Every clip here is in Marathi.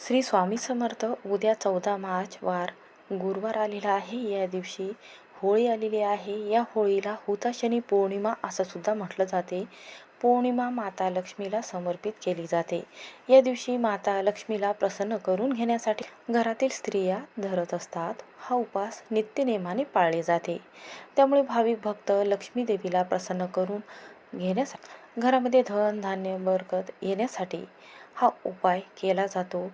श्री स्वामी समर्थ उद्या चौदा मार्च वार. गुरुवार आलेला आहे. या दिवशी होळी आलेली आहे. या होळीला हुताशनी पौर्णिमा असं सुद्धा म्हटलं जाते. पौर्णिमा माता लक्ष्मीला समर्पित केली जाते. या दिवशी माता लक्ष्मीला प्रसन्न करून घेण्यासाठी घरातील स्त्रिया धरत असतात. हा उपास नित्यनेमाने पाळले जाते. त्यामुळे भाविक भक्त लक्ष्मी देवीला प्रसन्न करून घेण्यासाठी घरामध्ये धन धान्य बरकत येण्यासाठी हा उपाय केला जातो.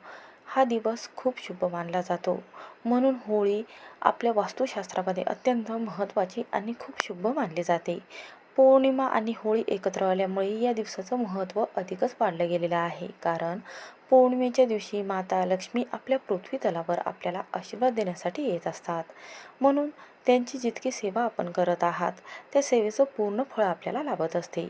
हा दिवस खूप शुभ मानला जातो. म्हणून होळी आपल्या वास्तुशास्त्रामध्ये अत्यंत महत्त्वाची आणि खूप शुभ मानली जाते. पौर्णिमा आणि होळी एकत्र आल्यामुळे या दिवसाचं महत्त्व अधिकच वाढलं गेलेलं आहे. कारण पौर्णिमेच्या दिवशी माता लक्ष्मी आपल्या पृथ्वी तलावर आपल्याला आशीर्वाद देण्यासाठी येत असतात. म्हणून त्यांची जितकी सेवा आपण करत आहात त्या सेवेचं पूर्ण फळ आपल्याला लाभत असते.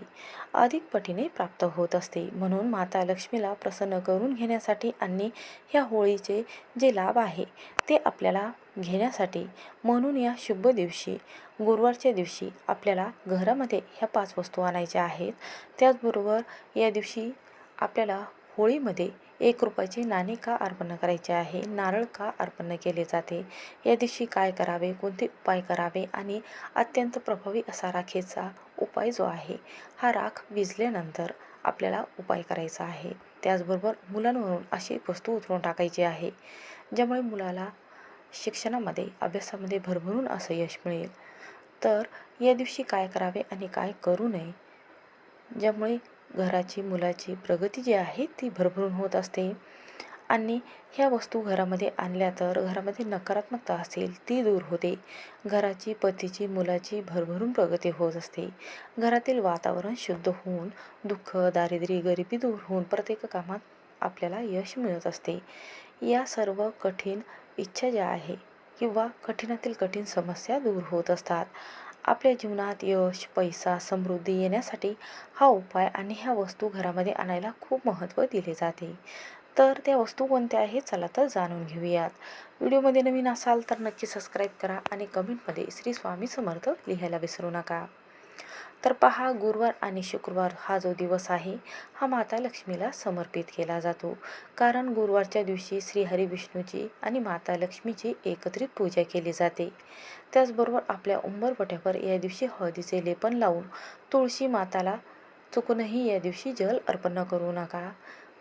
अधिक पटीने प्राप्त होत असते. म्हणून माता लक्ष्मीला प्रसन्न करून घेण्यासाठी आणि ह्या होळीचे जे लाभ आहे ते आपल्याला घेण्यासाठी म्हणून या शुभ दिवशी गुरुवारच्या दिवशी आपल्याला घरामध्ये ह्या पाच वस्तू आणायच्या आहेत. त्याचबरोबर या दिवशी आपल्याला होळीमध्ये एक रुपयाचे नाणे का अर्पण करायचे आहे? नारळ का अर्पण केले जाते? या दिवशी काय करावे? कोणते उपाय करावे? आणि अत्यंत प्रभावी असा राखेचा उपाय जो आहे हा राख विजल्यानंतर आपल्याला उपाय करायचा आहे. त्याचबरोबर मुलांवरून अशी वस्तू उतरून टाकायची आहे ज्यामुळे मुलाला शिक्षणामध्ये अभ्यासामध्ये भरभरून असं यश मिळेल. तर या दिवशी काय करावे आणि काय करू नये ज्यामुळे घराची मुलाची प्रगती जी आहे ती भरभरून होत असते. आणि ह्या वस्तू घरामध्ये आणल्या तर घरामध्ये नकारात्मकता असेल ती दूर होते. घराची पतीची मुलाची भरभरून प्रगती होत असते. घरातील वातावरण शुद्ध होऊन दुःख दारिद्र्य गरिबी दूर होऊन प्रत्येक कामात आपल्याला यश मिळत असते. या सर्व कठीण इच्छा ज्या आहे किंवा कठीणातील कठीण समस्या दूर होत असतात. आपल्या जीवनात यश पैसा समृद्धी येण्यासाठी हा उपाय आणि ह्या वस्तू घरामध्ये आणायला खूप महत्त्व दिले जाते. तर त्या वस्तू कोणत्या आहेत? चला तर जाणून घेऊयात. व्हिडिओमध्ये नवीन असाल तर नक्की सबस्क्राईब करा आणि कमेंटमध्ये श्री स्वामी समर्थ लिहायला विसरू नका. तर पहा गुरुवार आणि शुक्रवार हा जो दिवस आहे हा माता लक्ष्मीला समर्पित केला जातो. कारण गुरुवारच्या दिवशी श्री हरिविष्णूची आणि माता लक्ष्मीची एकत्रित पूजा केली जाते. त्याचबरोबर आपल्या उंबरपट्यावर या दिवशी हळदीचे लेपन लावून तुळशी माताला चुकूनही या दिवशी जल अर्पण करू नका.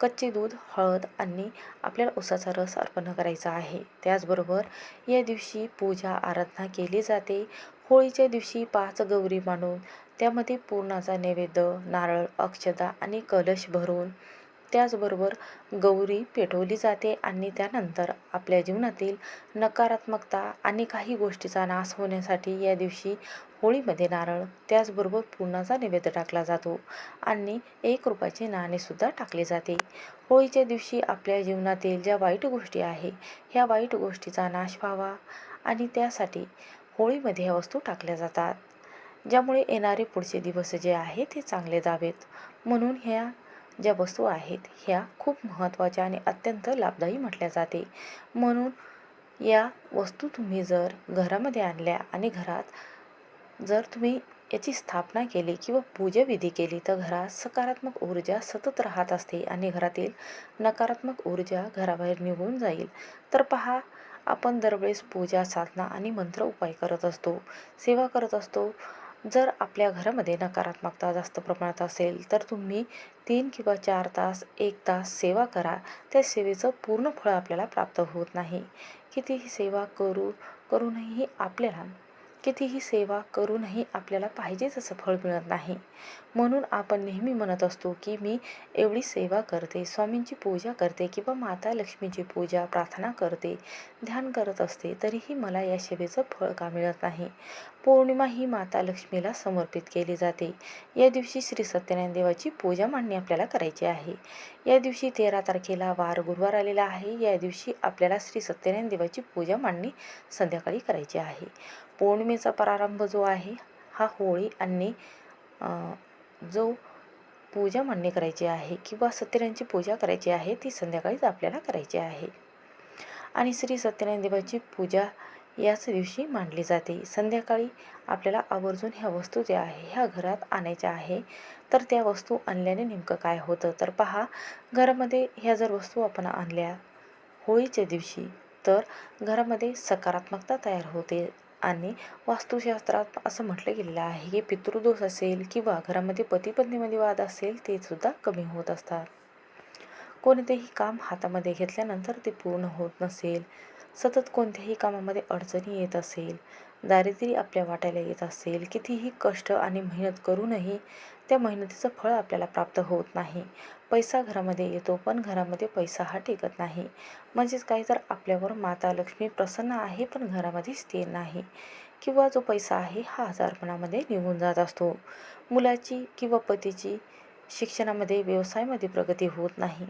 कच्चे दूध हळद आणि आपल्याला उसाचा रस अर्पण करायचा आहे. त्याचबरोबर या दिवशी पूजा आराधना केली जाते. होळीच्या दिवशी पाच गौरी मांडून त्यामध्ये पूर्णाचा नैवेद्य नारळ अक्षता आणि कलश भरून त्याचबरोबर गौरी पेटवली जाते आणि त्यानंतर आपल्या जीवनातील नकारात्मकता आणि काही गोष्टीचा नाश होण्यासाठी या दिवशी होळीमध्ये नारळ त्याचबरोबर पुरणाचा नैवेद्य टाकला जातो आणि एक रुपयाचे नाणेसुद्धा टाकले जाते. होळीच्या दिवशी आपल्या जीवनातील ज्या वाईट गोष्टी आहे ह्या वाईट गोष्टीचा नाश व्हावा आणि त्यासाठी होळीमध्ये ह्या वस्तू टाकल्या जातात ज्यामुळे येणारे पुढचे दिवस जे आहे ते चांगले जावेत. म्हणून ह्या ज्या वस्तू आहेत ह्या खूप महत्त्वाच्या आणि अत्यंत लाभदायी म्हटल्या जाते. म्हणून या वस्तू तुम्ही जर घरामध्ये आणल्या आणि घरात जर तुम्ही याची स्थापना केली किंवा पूजाविधी केली तर घरात सकारात्मक ऊर्जा सतत राहत असते आणि घरातील नकारात्मक ऊर्जा घराबाहेर निघून जाईल. तर पहा आपण दरवेळेस पूजा साधना आणि मंत्र उपाय करत असतो सेवा करत असतो. जर आपल्या घरामध्ये नकारात्मकता जास्त प्रमाणात असेल तर तुम्ही तीन किंवा चार तास एक तास सेवा करा. त्या सेवेचं पूर्ण फळ आपल्याला प्राप्त होत नाही. कितीही सेवा करू करूनही आपल्याला कितीही सेवा करूनही आपल्याला पाहिजे तसं फळ मिळत नाही. म्हणून आपण नेहमी म्हणत असतो की मी एवढी सेवा करते स्वामींची पूजा करते किंवा माता लक्ष्मीची पूजा प्रार्थना करते ध्यान करत असते तरीही मला या सेवेचं फळ का मिळत नाही? पौर्णिमा ही माता लक्ष्मीला समर्पित केली जाते. या दिवशी श्री सत्यनारायण देवाची पूजा मांडणी आपल्याला करायची आहे. या दिवशी तेरा तारखेला वार गुरुवार आलेला आहे. या दिवशी आपल्याला श्री सत्यनारायण देवाची पूजा मांडणी संध्याकाळी करायची आहे. पौर्णिमेचा प्रारंभ जो आहे हा होळी आणि जो पूजा मांडणी करायची आहे किंवा सत्यनारायणची पूजा करायची आहे ती संध्याकाळीच आपल्याला करायची आहे. आणि श्री सत्यनारायण देवाची पूजा याच दिवशी मांडली जाते. संध्याकाळी आपल्याला आवर्जून ह्या वस्तू ज्या आहे ह्या घरात आणायच्या आहे. तर त्या वस्तू आणल्याने नेमकं काय होतं? तर पहा घरामध्ये ह्या जर वस्तू आपण आणल्या होळीच्या दिवशी तर घरामध्ये सकारात्मकता तयार होते. आणि वास्तुशास्त्रात असं म्हटलं गेलेलं आहे की पितृदोष असेल किंवा घरामध्ये पती पत्नीमध्ये वाद असेल ते सुद्धा कमी होत असतात. कोणतेही काम हातामध्ये घेतल्यानंतर ते पूर्ण होत नसेल. सतत कोणत्याही कामामध्ये अडचणी येत असेल. दारिद्र्य आपल्या वाट्याला येत असेल. कितीही कष्ट आणि मेहनत करूनही त्या मेहनतीचं फळ आपल्याला प्राप्त होत नाही. पैसा घरामध्ये येतो पण घरामध्ये पैसा हा टिकत नाही. म्हणजेच काही तर आपल्यावर माता लक्ष्मी प्रसन्न आहे पण घरामध्ये स्थिर नाही. किंवा जो पैसा आहे हा आजारपणामध्ये निघून जात असतो. मुलाची किंवा पतीची शिक्षणामध्ये व्यवसायामध्ये प्रगती होत नाही.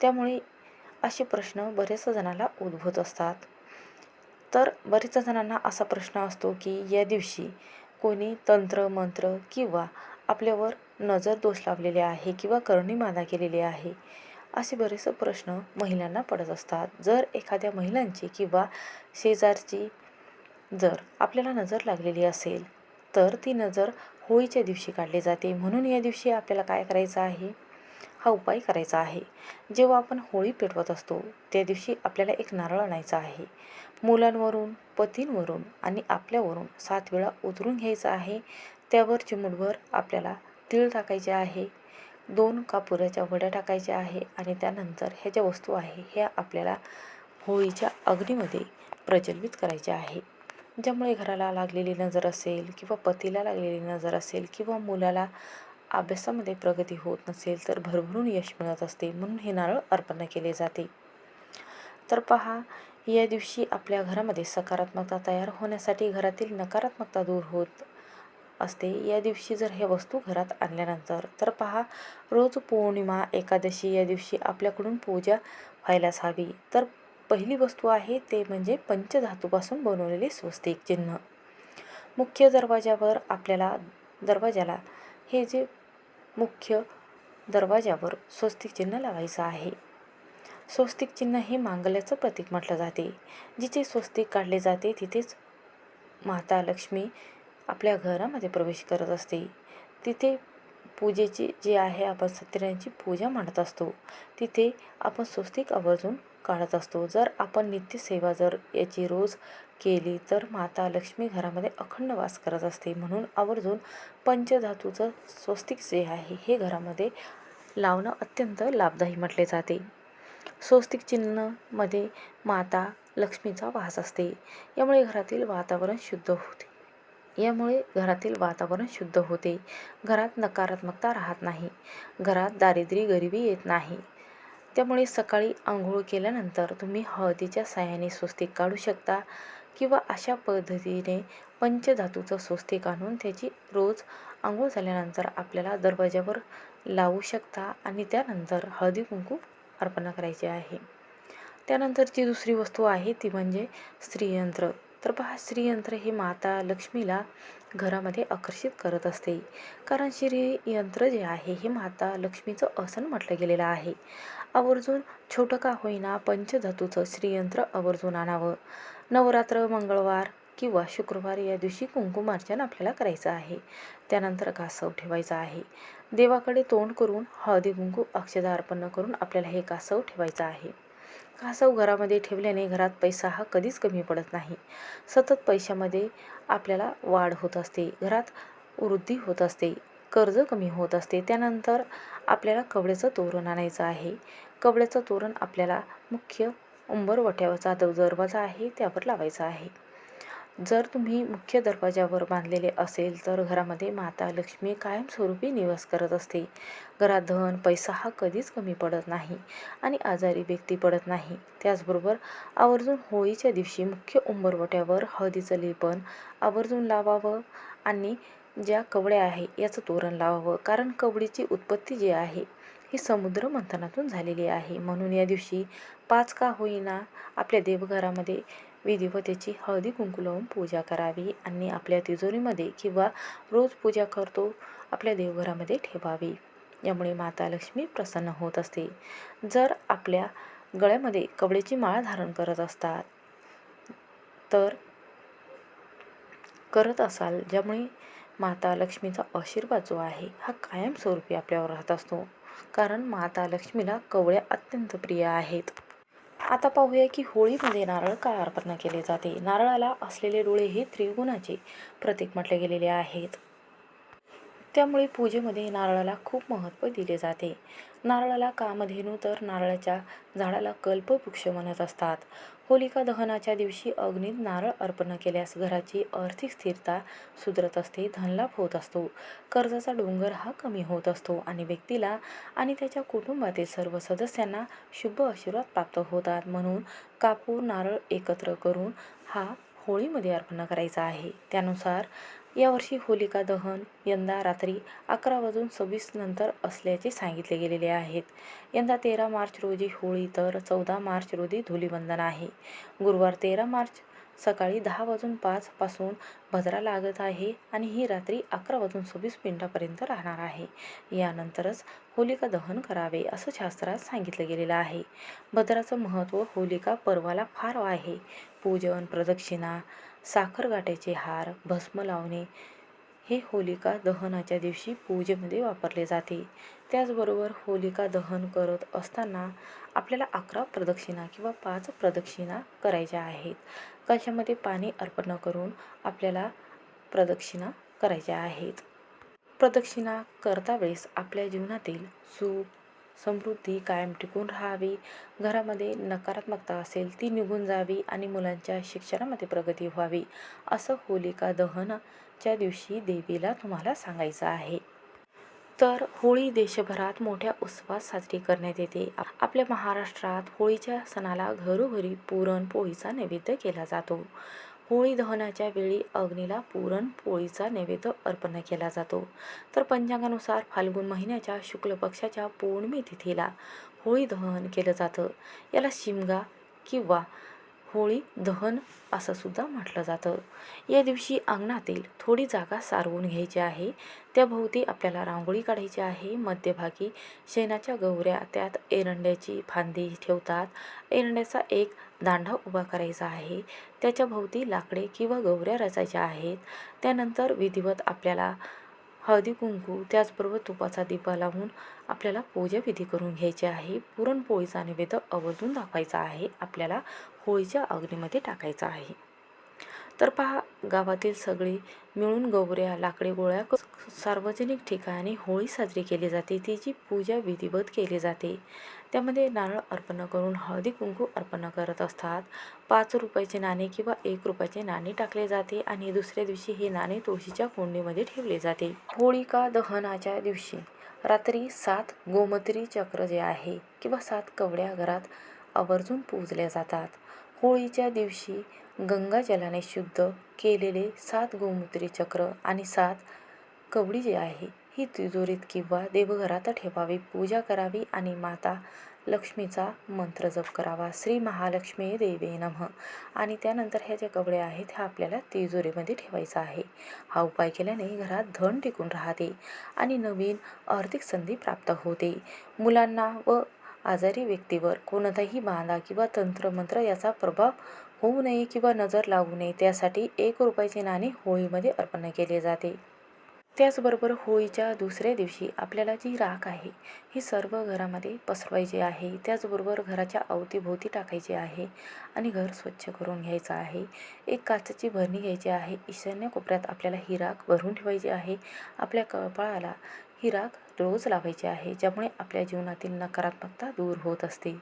त्यामुळे असे प्रश्न बरेच जणांना उद्भवत असतात. तर बरेच जणांना असा प्रश्न असतो की या दिवशी कोणी तंत्र मंत्र किंवा आपल्यावर नजर दोष लावलेले आहे किंवा करणी मादा केलेली आहे असे बरेचसे प्रश्न महिलांना पडत असतात. जर एखाद्या महिलांची किंवा शेजारची जर आपल्याला नजर लागलेली असेल तर ती नजर होळीच्या दिवशी काढले जाते. म्हणून या दिवशी आपल्याला काय करायचं आहे? हा उपाय करायचा आहे. जेव्हा आपण होळी पेटवत असतो त्या दिवशी आपल्याला एक नारळ आणायचा आहे. मुलांवरून पतींवरून आणि आपल्यावरून सात वेळा उतरून घ्यायचा आहे. त्यावर चिमूटभर आपल्याला तीळ टाकायचे आहे. दोन कापुराच्या वड्या टाकायच्या आहे आणि त्यानंतर ह्या ज्या वस्तू आहे ह्या आपल्याला होळीच्या अग्नीमध्ये प्रज्वलित करायच्या आहे. ज्यामुळे घराला लागलेली नजर असेल किंवा पतीला लागलेली नजर असेल किंवा मुलाला अभ्यासामध्ये प्रगती होत नसेल तर भरभरून यश मिळत असते म्हणून हे नारळ अर्पण केले जाते. तर पहा या दिवशी आपल्या घरामध्ये सकारात्मकता तयार होण्यासाठी घरातील नकारात्मकता दूर होत असते. या दिवशी जर हे वस्तू घरात आणल्यानंतर तर पहा रोज पौर्णिमा एकादशी या दिवशी आपल्याकडून पूजा व्हायलाच हवी. तर पहिली वस्तू आहे ते म्हणजे पंचधातूपासून बनवलेले स्वस्तिक चिन्ह. मुख्य दरवाजावर आपल्याला दरवाजाला हे जे मुख्य दरवाजावर स्वस्तिक चिन्ह लावायचं आहे. स्वस्तिक चिन्ह हे मांगल्याचं प्रतीक म्हटलं जाते. जिथे स्वस्तिक काढले जाते तिथेच माता लक्ष्मी आपल्या घरामध्ये प्रवेश करत असते. तिथे पूजेची जी आहे आपण सत्यनारायणची पूजा मांडत असतो. तिथे आपण स्वस्तिक आवर्जून काढत असतो. जर आपण नित्यसेवा जर याची रोज केली तर माता लक्ष्मी घरामध्ये अखंड वास करत असते. म्हणून आवर्जून पंचधातूचं स्वस्तिक जे आहे हे घरामध्ये लावणं अत्यंत लाभदायी म्हटले जाते. स्वस्तिक चिन्हमध्ये माता लक्ष्मीचा वास असते. यामुळे घरातील वातावरण शुद्ध होते. यामुळे घरातील वातावरण शुद्ध होते. घरात नकारात्मकता राहत नाही. घरात दारिद्र्य गरिबी येत नाही. त्यामुळे सकाळी आंघोळ केल्यानंतर तुम्ही हळदीच्या साह्याने स्वस्तिक काढू शकता किंवा अशा पद्धतीने पंचधातूचं स्वस्तिक आणून त्याची रोज आंघोळ झाल्यानंतर आपल्याला दरवाजावर लावू शकता आणि त्यानंतर हळदी कुंकू अर्पण करायचे आहे. त्यानंतरची दुसरी वस्तू आहे ती म्हणजे स्त्रीयंत्र. तर पहा श्रीयंत्र हे माता लक्ष्मीला घरामध्ये आकर्षित करत असते. कारण श्रीयंत्र जे आहे हे माता लक्ष्मीचं आसन म्हटलं गेलेलं आहे. आवर्जून छोटं का होईना पंचधातूचं श्रीयंत्र आवर्जून आणावं. नवरात्र मंगळवार किंवा शुक्रवार या दिवशी कुंकुमार्चन आपल्याला करायचं आहे. त्यानंतर कासव ठेवायचा आहे. देवाकडे तोंड करून हळदी कुंकू अक्षदा अर्पण करून आपल्याला हे कासव ठेवायचं आहे. कासव घरामध्ये ठेवल्याने घरात पैसा हा कधीच कमी पडत नाही. सतत पैशामध्ये आपल्याला वाढ होत असते. घरात वृद्धी होत असते. कर्ज कमी होत असते. त्यानंतर आपल्याला कवड्याचं तोरण आणायचं आहे. कवड्याचं तोरण आपल्याला मुख्य उंबरवट्यावरचा जो दरवाजा आहे त्यावर लावायचा आहे. जर तुम्ही मुख्य दरवाजावर बांधलेले असेल तर घरामध्ये माता लक्ष्मी कायमस्वरूपी निवास करत असते. घरात धन पैसा हा कधीच कमी पडत नाही आणि आजारी व्यक्ती पडत नाही. त्याचबरोबर आवर्जून होळीच्या दिवशी मुख्य उंबरवट्यावर हळदीचं लेपन आवर्जून लावावं आणि ज्या कवड्या आहे याचं तोरण लावावं. कारण कवडीची उत्पत्ती जी आहे ही समुद्र मंथनातून झालेली आहे. म्हणून या दिवशी पाच का होईना आपल्या देवघरामध्ये विधिवतेची हळदी कुंकू लावून पूजा करावी आणि आपल्या तिजोरीमध्ये किंवा रोज पूजा करतो आपल्या देवघरामध्ये ठेवावी. यामुळे माता लक्ष्मी प्रसन्न होत असते. जर आपल्या गळ्यामध्ये कवळेची माळ धारण करत असतात तर करत असाल ज्यामुळे माता लक्ष्मीचा आशीर्वाद जो आहे हा कायमस्वरूपी आपल्यावर राहत असतो. कारण माता लक्ष्मीला कवळ्या अत्यंत प्रिय आहेत. आता पाहूया की होळीमध्ये नारळ का अर्पण केले जाते? नारळाला असलेले डोळे हे त्रिगुणाचे प्रतीक म्हटले गेलेले आहेत. त्यामुळे पूजेमध्ये नारळाला खूप महत्त्व दिले जाते. नारळाला कामधेनू तर नारळाच्या झाडाला कल्पवृक्ष म्हणत असतात. होलिका दहनाच्या दिवशी अग्नीत नारळ अर्पण केल्यास घराची आर्थिक स्थिरता सुधरत असते धनलाभ होत असतो. कर्जाचा डोंगर हा कमी होत असतो आणि व्यक्तीला आणि त्याच्या कुटुंबातील सर्व सदस्यांना शुभ आशीर्वाद प्राप्त होतात. म्हणून कापूर नारळ एकत्र करून हा होळीमध्ये अर्पण करायचा आहे. त्यानुसार यावर्षी होलिका दहन यंदा रात्री अकरा वाजून सव्वीस नंतर असल्याचे सांगितले गेलेले आहेत. यंदा तेरा मार्च रोजी होळी तर चौदा मार्च रोजी धुलीवंदन आहे. गुरुवार तेरा मार्च सकाळी दहा वाजून पाचपासून भद्रा लागत आहे आणि ही रात्री अकरा वाजून सव्वीस मिनिटापर्यंत राहणार आहे. यानंतरच होलिका दहन करावे असं शास्त्रात सांगितलं गेलेलं आहे. भद्राचं महत्त्व होलिका पर्वाला फार आहे. पूजन प्रदक्षिणा साखर गाठ्याचे हार भस्म लावणे हे होलिका दहनाच्या दिवशी पूजेमध्ये वापरले जाते. त्याचबरोबर होलिका दहन करत असताना आपल्याला अकरा प्रदक्षिणा किंवा पाच प्रदक्षिणा करायच्या आहेत. कशामध्ये पाणी अर्पण करून आपल्याला प्रदक्षिणा करायच्या आहेत. प्रदक्षिणा करता वेळेस आपल्या जीवनातील सुख समृद्धी कायम टिकून राहावी. घरामध्ये नकारात्मकता असेल ती निघून जावी आणि मुलांच्या शिक्षणामध्ये प्रगती व्हावी असं होलिका दहनाच्या दिवशी देवीला तुम्हाला सांगायचं आहे. तर होळी देशभरात मोठ्या उत्सवात साजरी करण्यात येते. आपल्या महाराष्ट्रात होळीच्या सणाला घरोघरी पुरणपोळीचा नैवेद्य केला जातो. होळी दहनाच्या वेळी अग्नीला पुरणपोळीचा नैवेद्य अर्पण केला जातो. तर पंचांगानुसार फाल्गुन महिन्याच्या शुक्ल पक्षाच्या पौर्णिमे तिथीला होळी दहन केलं जातं. याला शिमगा किंवा होळी दहन असं सुद्धा म्हटलं जातं. या दिवशी अंगणातील थोडी जागा सारवून घ्यायची आहे. त्याभोवती आपल्याला रांगोळी काढायची आहे. मध्यभागी शेणाच्या गौऱ्या त्यात एरंड्याची फांदी ठेवतात. एरंड्याचा एक दांडा उभा करायचा आहे. त्याच्या भोवती लाकडे किंवा गौऱ्या रचायच्या आहेत. त्यानंतर विधिवत आपल्याला हळदी कुंकू त्याचबरोबर तुपाचा दिवा लावून आपल्याला पूजाविधी करून घ्यायची आहे. पुरणपोळीचा नैवेद्य आवर्जून दाखवायचा आहे. आपल्याला होळीच्या अग्नीमध्ये टाकायचा आहे. तर पहा गावातील सगळी मिळून गौऱ्या लाकडे गोळ्या सार्वजनिक ठिकाणी होळी साजरी केली जाते. तिची पूजा विधिवत केली जाते. त्यामध्ये नारळ अर्पण करून हळदी कुंकू अर्पण करत असतात. पाच रुपयाचे नाणे किंवा एक रुपयाचे नाणे टाकले जाते आणि दुसऱ्या दिवशी हे नाणे तुळशीच्या कुंडीमध्ये ठेवले जाते. होळिका दहनाच्या दिवशी? रात्री सात गोमत्री चक्र जे आहे किंवा सात कवड्या घरात आवर्जून पूजल्या जातात. होळीच्या दिवशी गंगाजलाने शुद्ध केलेले सात गोमूत्री चक्र आणि सात कवडी जे आहे ही तिजोरीत किंवा देवघरात ठेवावी पूजा करावी आणि माता लक्ष्मीचा मंत्र जप करावा. श्री महालक्ष्मी देवे नमः. आणि त्यानंतर ह्या ज्या कवड्या आहेत ह्या आपल्याला तिजोरीमध्ये ठेवायचा आहे. हा उपाय केल्याने घरात धन टिकून राहते आणि नवीन आर्थिक संधी प्राप्त होते. मुलांना व आजारी व्यक्तीवर कोणताही बांधा किंवा तंत्रमंत्र याचा प्रभाव होऊ नये किंवा नजर लागू नये त्यासाठी एक रुपयाचे नाणे होळीमध्ये अर्पण केले जाते. त्याचबरोबर होळीच्या दुसऱ्या दिवशी आपल्याला जी राख आहे ही सर्व घरामध्ये पसरवायची आहे. त्याचबरोबर घराच्या अवतीभोवती टाकायची आहे आणि घर स्वच्छ करून घ्यायचं आहे. एक काचेची भरणी घ्यायची आहे. ईशान्य कोपऱ्यात आपल्याला ही राख भरून ठेवायची आहे. आपल्या कपाळाला ही राख रोज लावायची आहे ज्यामुळे आपल्या जीवनातील नकारात्मकता दूर होत असते.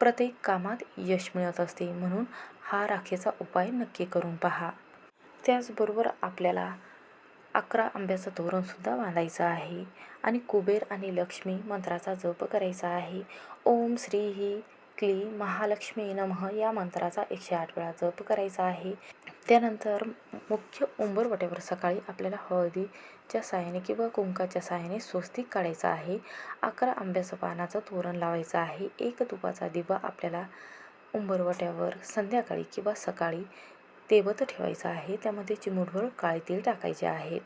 प्रत्येक कामात यश मिळत असते. म्हणून हा राखेचा उपाय नक्की करून पहा. त्याचबरोबर आपल्याला अकरा आंब्याचं तोरणसुद्धा बांधायचं आहे. आणि कुबेर आणि लक्ष्मी मंत्राचा जप करायचा आहे. ओम श्री ही क्ली महालक्ष्मी नमः या मंत्राचा एकशे आठ वेळा जप करायचा आहे. त्यानंतर मुख्य उंबरवट्यावर सकाळी आपल्याला हळदीच्या साहाय्याने किंवा कुंकाच्या साहाय्याने स्वस्तिक काढायचं आहे. अकरा आंब्याचं पानाचं तोरण लावायचं आहे. एक तुपाचा दिवा आपल्याला उंबरवट्यावर संध्याकाळी किंवा सकाळी तेवत ठेवायचं आहे. त्यामध्ये चिमूटभर काळे तेल टाकायचे आहे.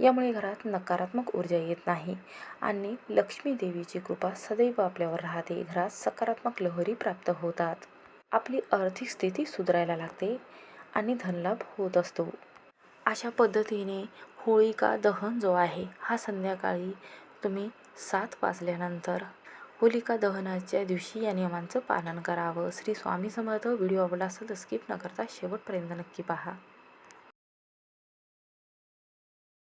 यामुळे घरात नकारात्मक ऊर्जा येत नाही आणि लक्ष्मी देवीची कृपा सदैव आपल्यावर राहते. घरात सकारात्मक लहरी प्राप्त होतात. आपली आर्थिक स्थिती सुधारायला लागते आणि धनलाभ होत असतो. अशा पद्धतीने होळिका दहन जो आहे हा संध्याकाळी तुम्ही सात वाजल्यानंतर होलिका दहनाच्या दिवशी या नियमांचं पालन करावं. श्री स्वामी समर्थ व्हिडिओ आवडला असेल तर स्किप न करता शेवटपर्यंत नक्की पहा.